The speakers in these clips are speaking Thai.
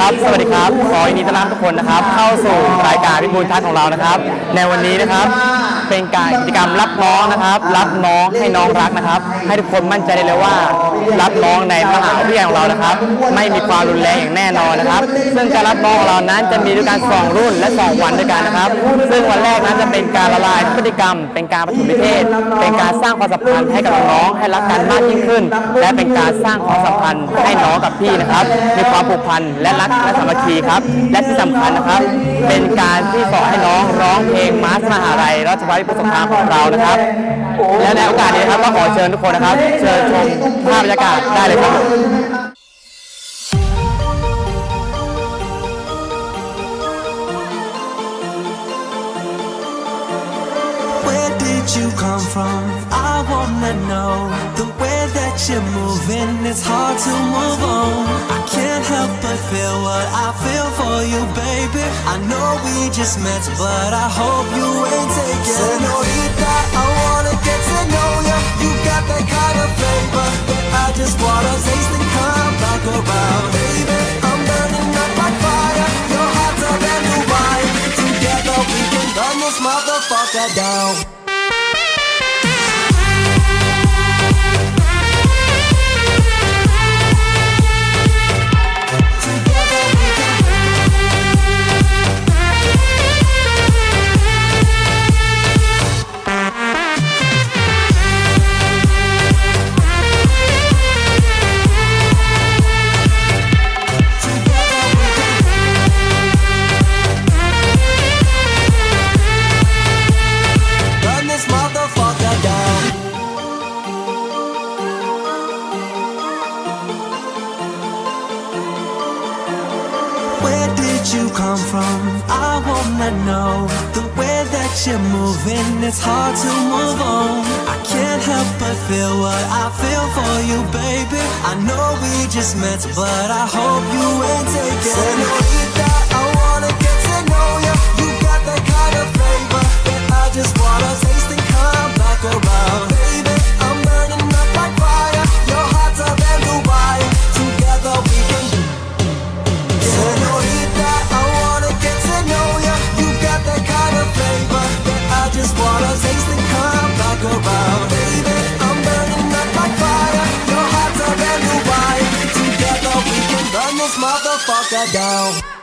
ครับ สวัสดีครับ ขอยินดีต้อนรับทุกคนนะครับ เข้าสู่รายการพิบูลทัศน์ของเรานะครับ ในวันนี้นะครับ เป็นการกิจกรรมรับน้องนะครับ รับน้องให้น้องรักนะครับ ให้ทุกคนมั่นใจได้เลยว่า รับน้องในมหาวิทยาลัยของเรานะครับ ไม่มีความรุนแรงอย่างแน่นอนนะครับ ซึ่งการรับน้องของเรานั้นจะมีด้วยกันสองรุ่นและสองวันด้วยกันนะครับ ซึ่งวันแรกนั้นจะเป็นการละลายพฤติกรรม เป็นการปฐมนิเทศ เป็นการสร้างความสัมพันธ์ให้กับน้องๆให้รักกันมากยิ่งขึ้น และเป็นการสร้างความสัมพันธ์ให้น้องกับพี่นะครับมีความผูกพันและรักและสามัคคีครับ และที่สำคัญนะครับ เป็นการที่สอนให้น้องร้องเพลงมาสมหาลัยราชภัฏพิบูลสงครามของเรานะครับ และในโอกาสนี้ครับก็ขอเชิญทุกคนนะครับ เชิญชมภาพบรรยากาศได้เลยครับ Where you come from? I wanna know. The way that you're moving, it's hard to move on. I can't help but feel what I feel for you, baby. I know we just met, but I hope you ain't taken. Senorita, I wanna get to know ya. You got that kind of flavor that I just wanna taste and come back around, baby. I'm burning up like fire. Your heart's a brand new wine. Together we can burn this motherfucker down. Where did you come from? I wanna know. The way that you're moving, it's hard to move on. I can't help but feel what I feel for you, baby. I know we just met, but I hope you ain't taken. Senorita, I wanna get to know ya. You got that kind of flavor that I just wanna Upside down.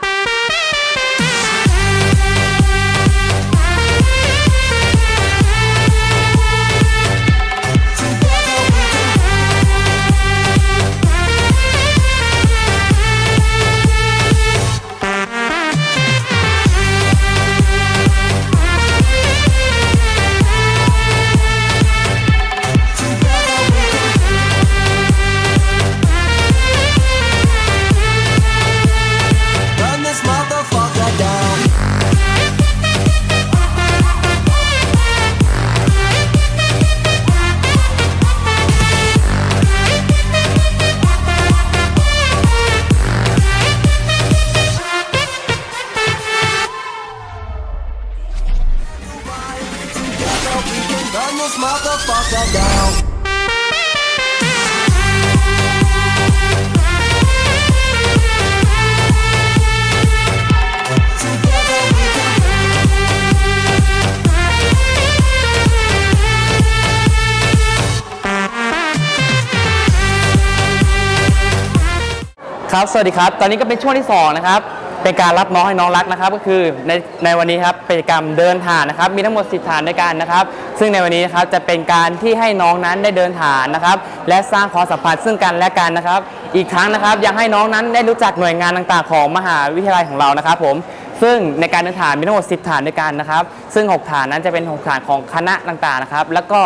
สวัสดีครับ ตอนนี้ก็เป็นช่วงที่ 2 นะครับ เป็นการรับน้องให้น้องรักนะครับ ก็คือในในวันนี้ครับเป็นกิจกรรมเดินฐานนะครับ มีทั้งหมด 10 ฐานด้วยกันนะครับ ซึ่งในวันนี้นะครับจะเป็นการที่ให้น้องนั้นได้เดินฐานนะครับ และสร้างความสัมพันธ์ซึ่งกันและกันนะครับ อีกครั้งนะครับยังให้น้องนั้นได้รู้จักหน่วยงานต่างๆ ของมหาวิทยาลัยของเรานะครับ ผม ซึ่งในการเดินฐานมีทั้งหมด 10 ฐานด้วยกันนะครับ ซึ่ง 6 ฐานนั้นจะเป็น 6 ฐานของคณะต่างๆ นะครับ แล้วก็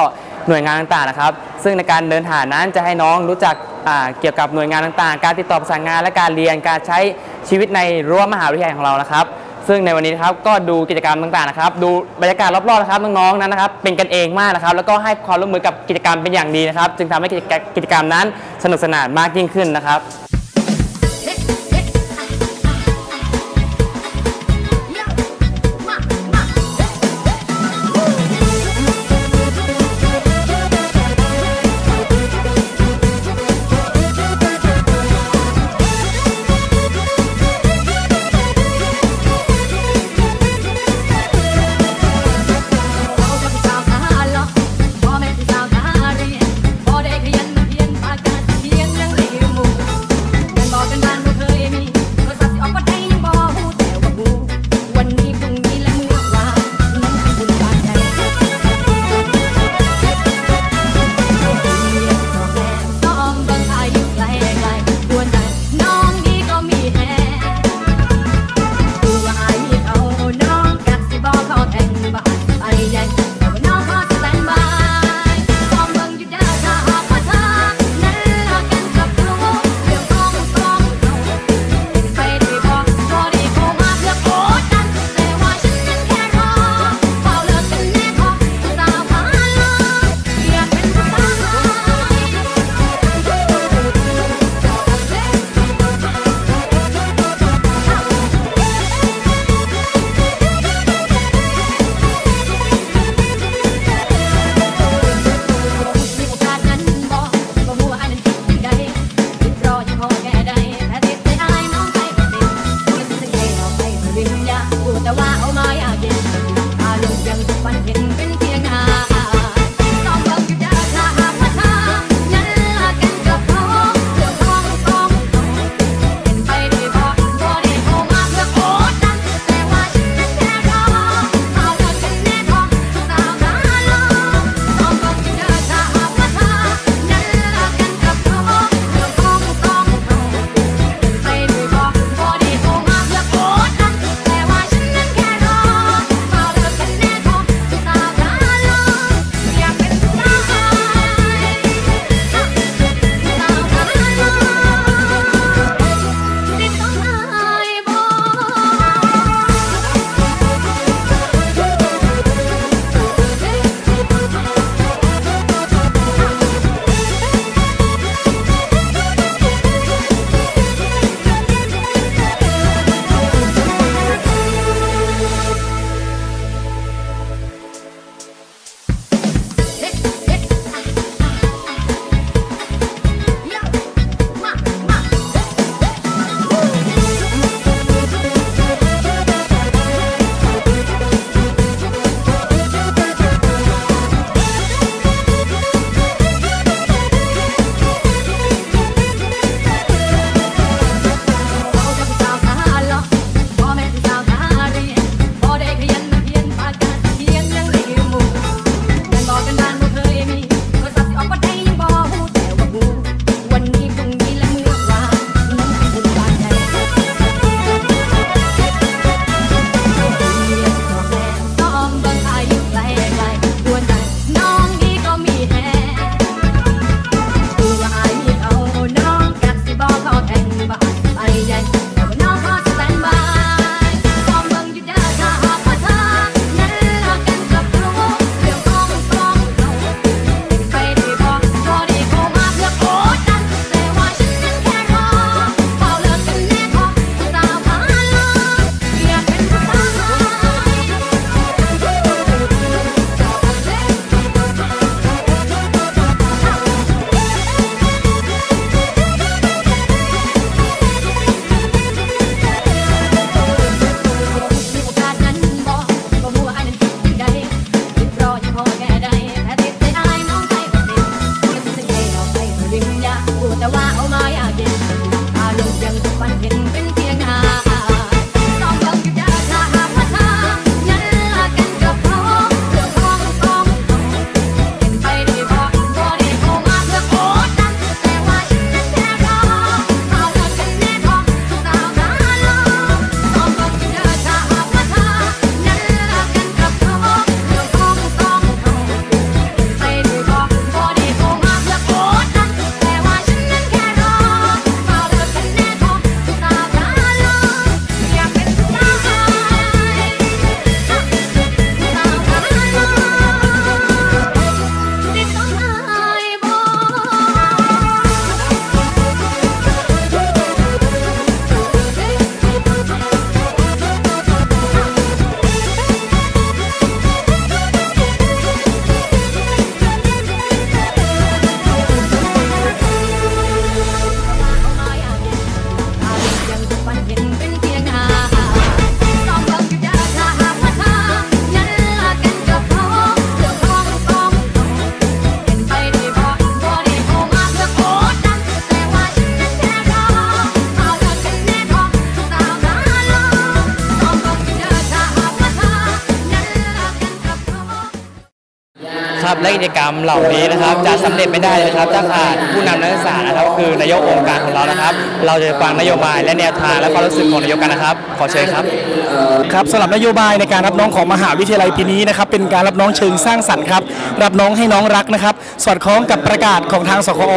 หน่วยงานต่างๆ นะครับ ซึ่งในการเดินฐานนั้นจะให้น้องรู้จัก เกี่ยวกับหน่วยงานต่างๆ การติดต่อประสานงานและการเรียนการใช้ชีวิตในรั้วมหาวิทยาลัยของเรานะครับ ซึ่งในวันนี้นะครับก็ดูกิจกรรมต่างๆนะครับ ดูบรรยากาศรอบๆนะครับน้องๆนั้นนะครับ เป็นกันเองมากนะครับ แล้วก็ให้ความร่วมมือกับกิจกรรมเป็นอย่างดีนะครับ จึงทำให้กิจกรรมนั้นสนุกสนานมากยิ่งขึ้นนะครับ และกิจกรรมเหล่านี้นะครับ จะสำเร็จไม่ได้เลยนะครับถ้าขาดผู้นำนักศึกษานะครับ คือนายกองค์การของเรานะครับ เราจะฟังนโยบายและแนวทางและความรู้สึกของนายกกันนะครับ ขอเชิญครับครับสำหรับนโยบายในการรับน้องของมหาวิทยาลัยปีนี้นะครับเป็นการรับน้องเชิงสร้างสรรค์ครับรับน้องให้น้องรักนะครับ สอดคล้องกับประกาศของทางสคอ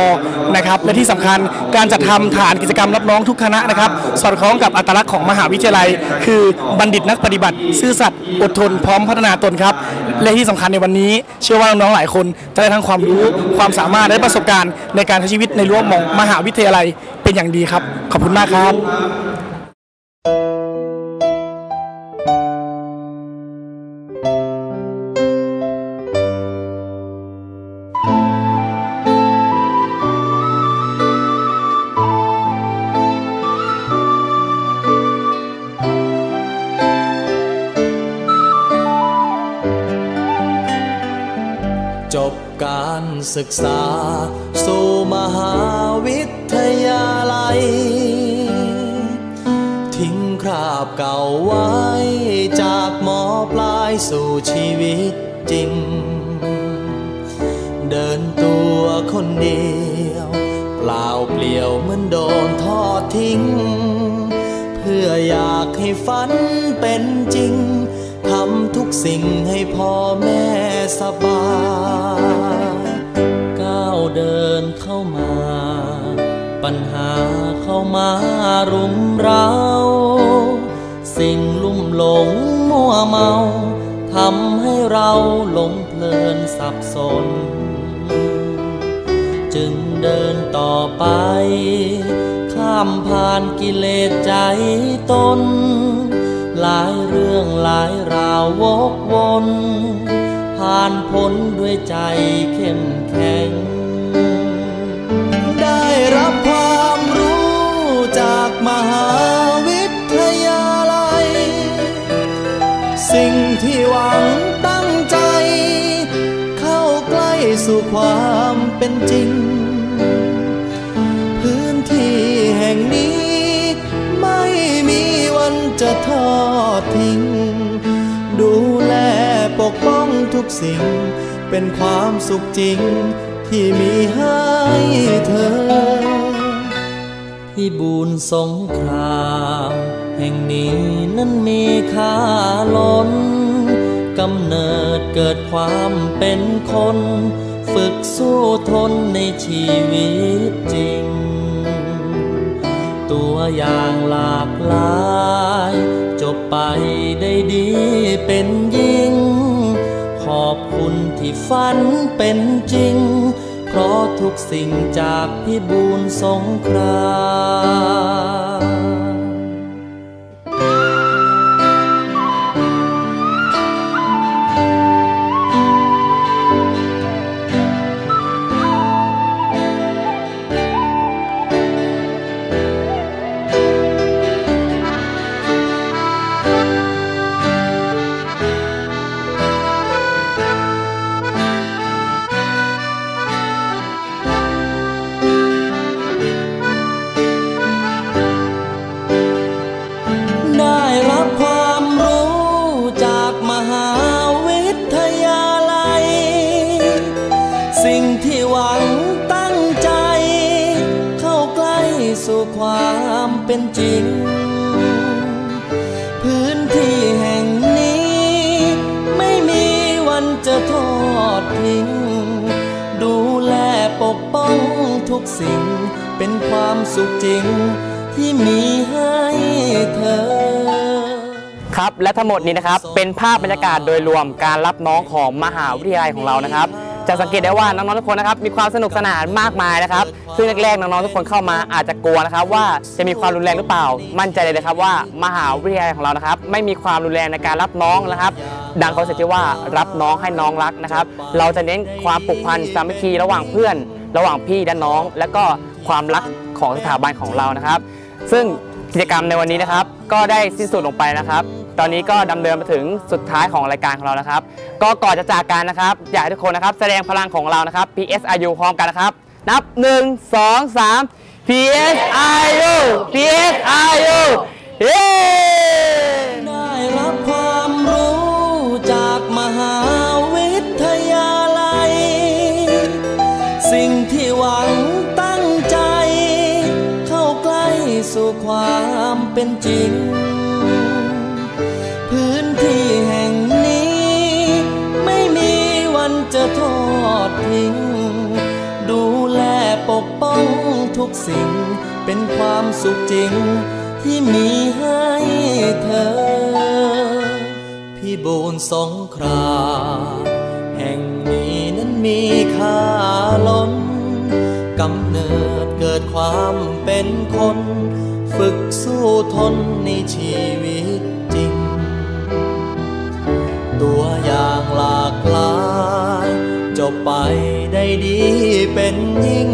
นะครับและที่สำคัญการจัดทำฐานกิจกรรมรับน้องทุกคณะนะครับ สอดคล้องกับอัตลักษณ์ของมหาวิทยาลัย คือบัณฑิตนักปฏิบัติ ซื่อสัตย์อดทนพร้อมพัฒนาตนครับและที่สำคัญในวันนี้เชื่อว่าน้องๆหลายคนจะได้ทั้งความรู้ความสามารถและประสบการณ์ในการใช้ชีวิตในรั้วมองมหาวิทยาลัยเป็นอย่างดีครับ ขอบคุณมากครับ ศึกษา สู่มหาวิทยาลัย ทิ้งคราบเก่าไว้ จากหมอปลายสู่ชีวิตจริง เดินตัวคนเดียว เปล่าเปลี่ยวเหมือนโดนทอดทิ้ง เพื่ออยากให้ฝันเป็นจริงทำทุกสิ่งให้พ่อแม่สบาย เข้ามา ปัญหาเข้ามารุมเรา สิ่งลุ่มหลงมัวเมาทำให้เราหลงเพลินสับสน จึงเดินต่อไป ข้ามผ่านกิเลสใจตน หลายเรื่องหลายราววกวนผ่านพ้นด้วยใจเข้มแข็ง รับความรู้จากมหาวิทยาลัย สิ่งที่หวังตั้งใจ เข้าใกล้สู่ความเป็นจริง พื้นที่แห่งนี้ไม่มีวันจะทอดทิ้ง ดูแลปกป้องทุกสิ่งเป็นความสุขจริง ที่มีให้เธอ ที่บูนสงคราม แห่งนี้นั้นมีค่าล้นกำเนิดเกิดความเป็นคน ฝึกสู้ทนในชีวิตจริง ตัวอย่างหลากหลาย จบไปได้ดีเป็นยิ่ง ขอบคุณ ที่ฝันเป็นจริง เพราะทุกสิ่งจากพิบูลสงคราม สู่ความเป็นจริง พื้นที่แห่งนี้ ไม่มีวันจะทอดทิ้ง ดูแลปกป้องทุกสิ่ง เป็นความสุขจริงที่มีให้เธอครับและทั้งหมดนี้นะครับเป็นภาพบรรยากาศโดยรวมการรับน้องของมหาวิทยาลัยของเรานะครับ จะสังเกตได้ว่าน้องๆทุกคนนะครับมีความสนุกสนานมากมายนะครับ ซึ่งแรกๆน้องๆทุกคนเข้ามาอาจจะกลัวนะครับ ว่าจะมีความรุนแรงหรือเปล่า มั่นใจเลยนะครับว่ามหาวิทยาลัยของเรานะครับ ไม่มีความรุนแรงในการรับน้องนะครับ ดังเขาเสียที่ว่ารับน้องให้น้องรักนะครับ เราจะเน้นความผูกพันสามัคคีระหว่างเพื่อน ระหว่างพี่และน้อง และก็ความรักของสถาบันของเรานะครับ ซึ่งกิจกรรมในวันนี้นะครับ ก็ได้สิ้นสุดลงไปนะครับ ตอนนี้ก็ดำเนินมาถึงสุดท้ายของรายการของเรานะครับ ก็ก่อนจะจากกันนะครับ อยากให้ทุกคนนะครับ แสดงพลังของเรานะครับ PSIU พร้อมกันนะครับ นับ 1 2 3 PSIU PSIU เย้ ปกป้องทุกสิ่ง เป็นความสุขจริง ที่มีให้เธอ พี่โบนสองครา แห่งนี้นั้นมีค่าล้นกำเนิดเกิดความเป็นคน ฝึกสู้ทนในชีวิตจริง ตัวอย่างหลากหลายจบไปได้ดีเป็นยิ่ง